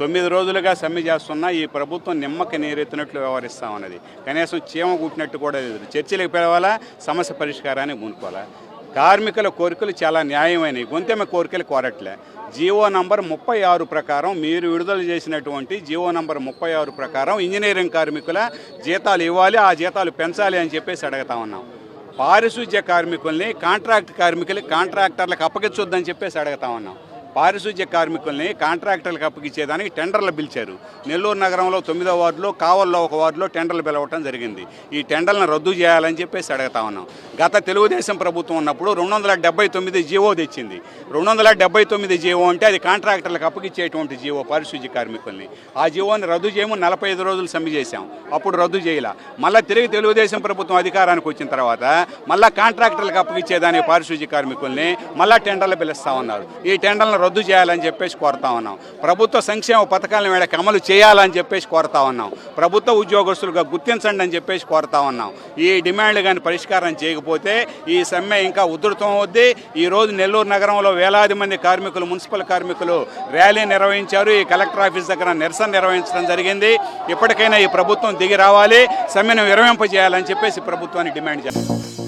తొమ్మిది రోజులుగా సమ్మె చేస్తున్నా ఈ ప్రభుత్వం నిమ్మకి నీరెత్తినట్లు వ్యవహరిస్తామన్నది కనీసం చీమ కుట్టినట్టు కూడా లేదు. చర్చలకు పిలవాలా? సమస్య పరిష్కారాన్ని పూనుకోవాలా కార్మికుల కోరికలు చాలా న్యాయమైనవి. గొంతెమ్మ కోరికలు కోరట్లే. జీవో నంబర్ ముప్పై ఆరు ప్రకారం మీరు విడుదల చేసినటువంటి జీవో నంబర్ ముప్పై ఆరు ప్రకారం ఇంజనీరింగ్ కార్మికుల జీతాలు ఇవ్వాలి ఆ జీతాలు పెంచాలి అని చెప్పేసి అడుగుతా ఉన్నాం. పారిశుధ్య కార్మికుల్ని కాంట్రాక్ట్ కార్మికులు కాంట్రాక్టర్లకు అప్పగించొద్దని చెప్పేసి అడుగుతా ఉన్నాం. పారిశుధ్య కార్మికుల్ని కాంట్రాక్టర్లకు అప్పగించేదానికి టెండర్లు పిలిచారు. నెల్లూరు నగరంలో తొమ్మిదో వార్డులో కావల్లో ఒక వార్డులో టెండర్లు పిలవటం జరిగింది. ఈ టెండర్లను రద్దు చేయాలని చెప్పేసి అడుగుతా ఉన్నాం. గత తెలుగుదేశం ప్రభుత్వం ఉన్నప్పుడు రెండు వందల డెబ్బై తొమ్మిది జీవో తెచ్చింది. రెండు వందల డెబ్బై తొమ్మిది జీవో అంటే అది కాంట్రాక్టర్లకు అప్పగించేటువంటి జీవో పారిశుధ్య కార్మికుల్ని. ఆ జీవోని రద్దు చేయము నలభై ఐదు రోజులు సమ్మె చేశాం. అప్పుడు రద్దు చేయాల. మళ్ళీ తిరిగి తెలుగుదేశం ప్రభుత్వం అధికారానికి వచ్చిన తర్వాత మళ్ళీ కాంట్రాక్టర్లకు అప్పగించేదానికి పారిశుధ్య కార్మికుల్ని మళ్ళీ టెండర్లు పిలుస్తా ఉన్నారు. ఈ టెండర్లను రద్దు చేయాలని చెప్పేసి కోరుతా ఉన్నాం. ప్రభుత్వ సంక్షేమ పథకాలను వీళ్ళకి అమలు చేయాలని చెప్పేసి కోరుతా ఉన్నాం. ప్రభుత్వ ఉద్యోగస్తులుగా గుర్తించండి అని చెప్పేసి కోరుతా ఉన్నాం. ఈ డిమాండ్లు కానీ పరిష్కారం చేయకపోతే ఈ సమ్మె ఇంకా ఉధృతం అవుద్ది. ఈ రోజు నెల్లూరు నగరంలో వేలాది మంది కార్మికులు మున్సిపల్ కార్మికులు ర్యాలీ నిర్వహించారు. ఈ కలెక్టర్ ఆఫీస్ దగ్గర నిరసన నిర్వహించడం జరిగింది. ఇప్పటికైనా ఈ ప్రభుత్వం దిగి రావాలి. సమ్మెను విరమింపజేయాలని చెప్పేసి ప్రభుత్వాన్ని డిమాండ్ చేస్తాం